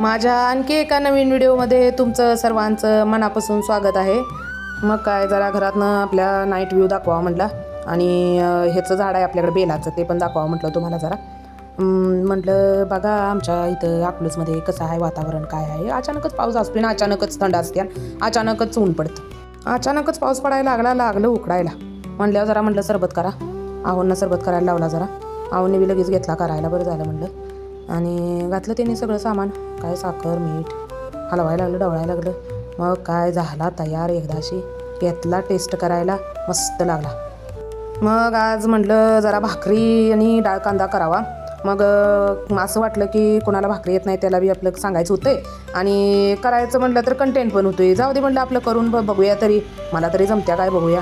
माझ्या आणखी एका नवीन व्हिडिओमध्ये तुमचं सर्वांचं मनापासून स्वागत आहे. मग काय जरा घरातनं आपल्या नाईट व्ह्यू दाखवा म्हटला. आणि ह्याचं झाड आहे आपल्याकडे बेलाचं ते पण दाखवा म्हटलं तुम्हाला जरा. म्हटलं बघा आमच्या इथं अकलूजमध्ये कसं आहे वातावरण काय आहे? अचानकच पाऊस असतो ना अचानकच थंड असते अचानकच ऊन पडतं. अचानकच पाऊस पडायला लागला लागलं उकडायला. म्हणल्यावर जरा म्हटलं सरबत करा. आहोंना सरबत करायला लावला जरा. आहोंनी बी लगेच घेतला करायला बरं झालं म्हटलं आणि घातलं त्यांनी सगळं सामान. काय साखर मीठ हलवायला लागलं डवळायला लागलं. मग काय झाला तयार एकदाशी. घेतला टेस्ट करायला मस्त लागला. मग आज म्हटलं जरा भाकरी आणि डाळ कांदा करावा. मग असं वाटलं की कोणाला भाकरी येत नाही त्याला बी आपलं सांगायचं होतंय. आणि करायचं म्हटलं तर कंटेंट पण होतोय. जाऊ दे म्हटलं आपलं करून ब- बघूया तरी. मला तरी जमत्या काय बघूया.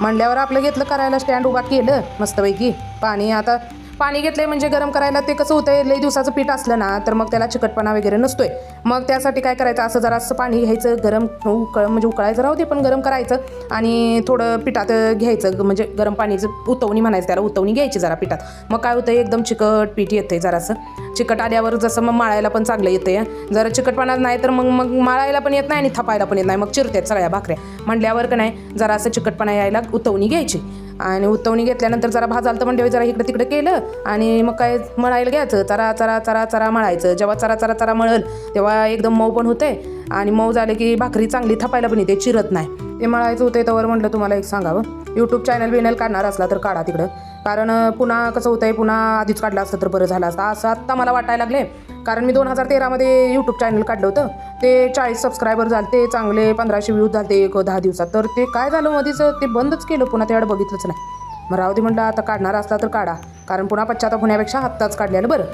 म्हणल्यावर आपलं घेतलं करायला स्टँड उभा केलं मस्तपैकी. पाणी आता पाणी घेतलंय म्हणजे गरम करायला ते कसं होतंय लई दिवसाचं पीठ असलं ना तर मग त्याला चिकटपणा वगैरे नसतोय. मग त्यासाठी काय करायचं? असं जरा असं पाणी घ्यायचं गरम उकळ म्हणजे उकळायचं राहू दे पण गरम करायचं आणि थोडं पिठात घ्यायचं म्हणजे गरम पाणीचं उतवणी म्हणायचं त्याला उतवणी घ्यायची जरा पिठात. मग काय होतं एकदम चिकट पीठ येतंय जरासं. चिकट आल्यावर जसं मग माळायला पण चांगलं येतं आहे जरा चिकटपणा नाही तर मग मग माळायला पण येत नाही आणि थापायला पण येत नाही. मग चिरतात सगळ्या भाकऱ्या. म्हटल्यावर का नाही जरा असं चिकटपणा यायला उतवणी घ्यायची. आणि उतवणी घेतल्यानंतर जरा भाजाल तर म्हणजे जरा इकडं तिकडे केलं आणि मग काय मळायला घ्यायचं? चरा चरा चरा चरा मळायचं. जेव्हा चरा चरा चरा मळल तेव्हा एकदम मऊ पण होते आणि मऊ झाले की भाकरी चांगली थापायला पण येते चिरत नाही. ते मळायचं होते त्यावर म्हटलं तुम्हाला एक सांगावं यूट्यूब चॅनल बिनल काढणार असला तर काढा तिकडं. कारण पुन्हा कसं होतंय पुन्हा आधीच काढलं असतं तर बरं झालं असतं. असं आत्ता मला वाटायला लागले कारण मी दोन हजार तेरामध्ये यूट्यूब चॅनल काढलं होतं. ते चाळीस सबस्क्रायबर झाले ते चांगले पंधराशे व्ह्यूज झाले एक दहा दिवसात. तर ते काय झालं मध्येच ते बंदच केलं पुन्हा तेवढं बघितलंच नाही. मग राहू दे म्हटलं आता काढणार असला तर काढा. कारण पुन्हा पश्चाताप होण्यापेक्षा आत्ताच काढलेलं बरं.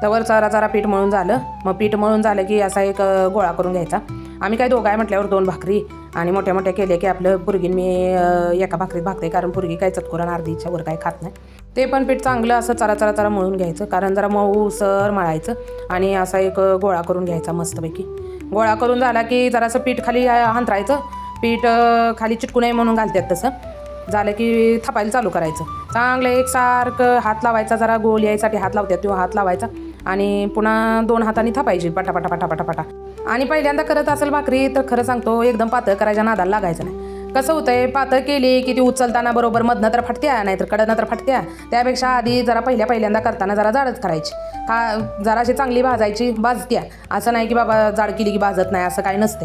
त्यावर चारा जरा पीठ मळून झालं. मग पीठ मळून झालं की असा एक गोळा करून घ्यायचा. आम्ही काय दोघं आहे म्हटल्यावर दोन भाकरी आणि मोठ्या मोठ्या केले की आपलं पुरगीन मी एका भाकरीत भागते कारण पुरगी काय चतकुरण अर्धीच्या वर काय खात नाही. ते पण पीठ चांगलं असं चरा चरा चरा मळून घ्यायचं. कारण जरा मऊ सर मळायचं आणि असा एक गोळा करून घ्यायचा मस्तपैकी. गोळा करून झाला की जरासं पीठ खाली हंतरायचं हांतरायचं. पीठ खाली चिटकू नये म्हणून घालतात तसं. झालं की थापायला चालू करायचं. चांगलं एकसारखं हात लावायचा जरा गोल यायसाठी हात लावतात तो हात लावायचा. आणि पुन्हा दोन हाताने थापायची. पटा पटा पटा पटा पटा. आणि पहिल्यांदा करत असेल भाकरी तर खरं सांगतो एकदम पातळ करायच्या नादाला लागायचं नाही. कसं होतंय पातळ केली की ती उचलताना बरोबर मधनं तर फाटत्या नाहीतर कडनं तर फाटत्या. त्यापेक्षा आधी जरा पहिल्या पहिल्यांदा करताना जरा जाडच करायची. हा जराशी चांगली भाजायची भाजत्या. असं नाही की बाबा जाड केली की भाजत नाही असं काही नसते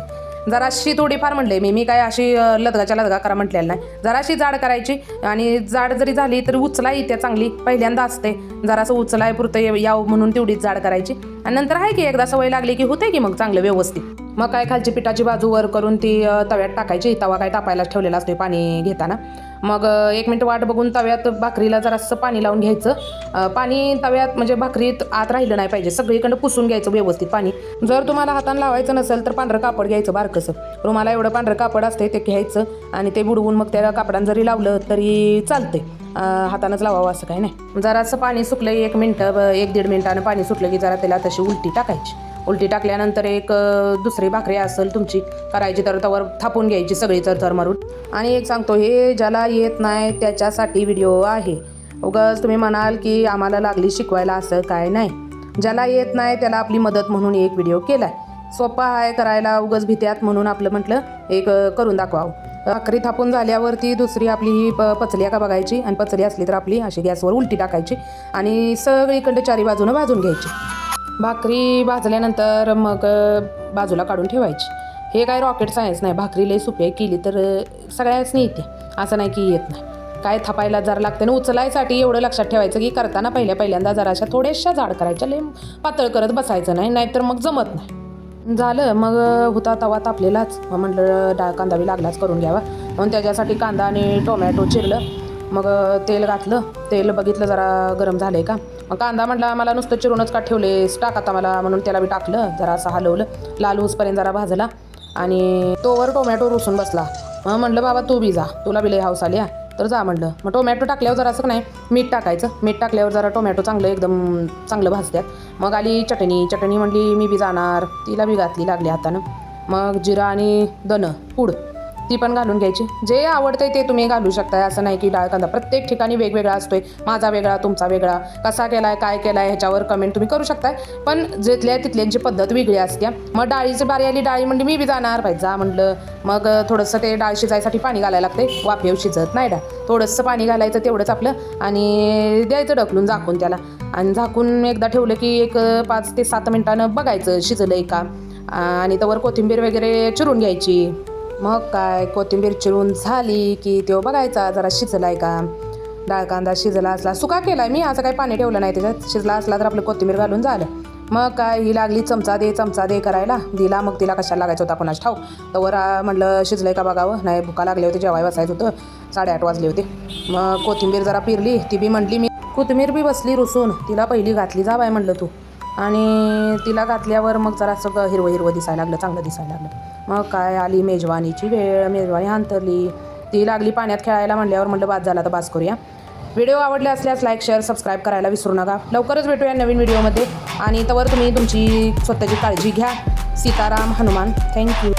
जराशी थोडीफार म्हणले मी मी काय अशी लदगाच्या लदगा करा म्हटलेलं नाही. जराशी जाड करायची आणि जाड जरी झाली तरी उचला येते चांगली. पहिल्यांदा असते. जरासं उचलाय पुरतं याव यावं म्हणून तेवढीच जाड करायची. आणि नंतर आहे की एकदा सवय लागली की होते की मग चांगलं व्यवस्थित. मग काय खालची पिठाची बाजू वर करून ती तव्यात टाकायची. तवा काय टाकायला ठेवलेला असतो पाणी घेताना. मग एक मिनटं वाट बघून तव्यात भाकरीला जरासं पाणी लावून घ्यायचं. पाणी तव्यात म्हणजे भाकरीत आत राहिलं नाही पाहिजे. सगळीकडं पुसून घ्यायचं व्यवस्थित पाणी. जर तुम्हाला हातानं लावायचं नसेल तर पांढरं कापड घ्यायचं बारकसं. रुमाला एवढं पांढरं कापड असते ते घ्यायचं आणि ते बुडवून मग त्या कापडानं जरी लावलं तरी चालतंय. हातानंच लावावं असं काही नाही. जरासं पाणी सुकलं एक मिनटं एक दीड मिनटानं पाणी सुटलं की जरा त्याला तशी उलटी टाकायची. उलटी टाकल्यानंतर एक दुसरी भाकरी असेल तुमची करायची तर त्यावर थापून घ्यायची सगळी तर मारून. आणि एक सांगतो हे ज्याला येत नाही त्याच्यासाठी व्हिडिओ आहे. उगाच तुम्ही म्हणाल की आम्हाला लागली शिकवायला असं काय नाही. ज्याला येत नाही त्याला आपली मदत म्हणून एक व्हिडिओ केलाय. सोपा आहे करायला उगच भीत्यात म्हणून आपलं म्हटलं एक करून दाखवावं. भाकरी थापून झाल्यावरती दुसरी आपली ही प पचली आहे का बघायची? आणि पचली असली तर आपली अशी गॅसवर उलटी टाकायची आणि सगळीकडे चारी बाजूनं भाजून घ्यायची. भाकरी भाजल्यानंतर मग बाजूला काढून ठेवायची. हे काय रॉकेट सायन्स नाही भाकरी लई सोपी केली तर सगळ्याच नाही येते. असं नाही की येत नाही. काय थापायला जरा लागते ना उचलायसाठी एवढं लक्षात ठेवायचं की करताना पहिल्या पहिल्यांदा जराशा थोड्याशा जाड करायच्या लई पातळ करत बसायचं नाही नाहीतर मग जमत नाही. झालं मग होता तवा तापलेलाच. मग म्हटलं डाळ कांदा बी लागलाच करून घ्यावा. म्हणून त्याच्यासाठी कांदा आणि टोमॅटो चिरलं. मग तेल घातलं. तेल बघितलं जरा गरम झालं आहे का? मग कांदा म्हटला मला नुसतं चिरूनच का ठेवले टाक आता मला म्हणून त्याला बी टाकलं जरा असं हलवलं. लाल ऊसपर्यंत जरा भाजला आणि तोवर टोमॅटो रुसून बसला. मग म्हटलं बाबा तू बी जा. तुला बी लय हाऊस आली तर जा म्हटलं. मग टोमॅटो टाकल्यावर जरा असं नाही मीठ टाकायचं. मीठ टाकल्यावर जरा टोमॅटो चांगलं एकदम चांगलं भाजत्यात. मग आली चटणी. चटणी म्हटली मी बी जाणार. तिला बी घातली लागली हातानं. मग जिरा आणि दणं पूड. ती पण घालून घ्यायची. जे आवडतंय ते तुम्ही घालू शकताय. असं नाही की डाळ कांदा प्रत्येक ठिकाणी वेगवेगळा असतोय. माझा वेगळा तुमचा वेगळा. कसा केलाय काय केलाय ह्याच्यावर कमेंट तुम्ही करू शकताय. पण जिथल्या तिथल्यांची पद्धत वेगळी असते मग डाळीची बारी आली डाळी म्हणजे मी बी जाणार. पाहिजे जा म्हटलं मग थोडंसं ते डाळ शिजायसाठी पाणी घालायला लागते वाफेव शिजत नाही डाळ. थोडंसं पाणी घालायचं तेवढंच आपलं. आणि द्यायचं ढकलून झाकून त्याला. आणि झाकून एकदा ठेवलं की एक पाच ते सात मिनिटानं बघायचं शिजलंय का. आणि त्यावर कोथिंबीर वगैरे चिरून घ्यायची. मग काय कोथिंबीर चिरून झाली की तो बघायचा जरा शिजलाय का? डाळ कांदा शिजला असला सुका केलाय मी असं काही पाणी ठेवलं नाही त्याच्यात. शिजला असला तर आपलं कोथिंबीर घालून झालं. मग काय ही लागली चमचा दे चमचा दे करायला. दिला मग तिला कशाला लागायचं होता कोणाच ठाऊ तर म्हटलं शिजलंय का बघावं? नाही भुका लागली होती जेवाय बसायचं होतं. साडेआठ वाजले होते. मग कोथिंबीर जरा पिरली ती बी म्हटली मी कोथिंबीर बी बसली रुसून तिला पहिली घातली जावाय म्हणलं तू. आणि तिला घातल्यावर मग जरा सगळं हिरवं हिरवं दिसायला लागलं चांगलं दिसायला लागलं. मग काय आली मेजवानीची वेळ मेजवानी हांतरली. ती लागली पाण्यात खेळायला म्हणल्यावर म्हणलं बाद झाला तर बास करूया. व्हिडिओ आवडले असल्यास लाईक शेअर सबस्क्राईब करायला विसरू नका. लवकरच भेटूया नवीन व्हिडिओमध्ये. आणि तवर तुम्ही तुमची स्वतःची काळजी घ्या. सीताराम हनुमान. थँक्यू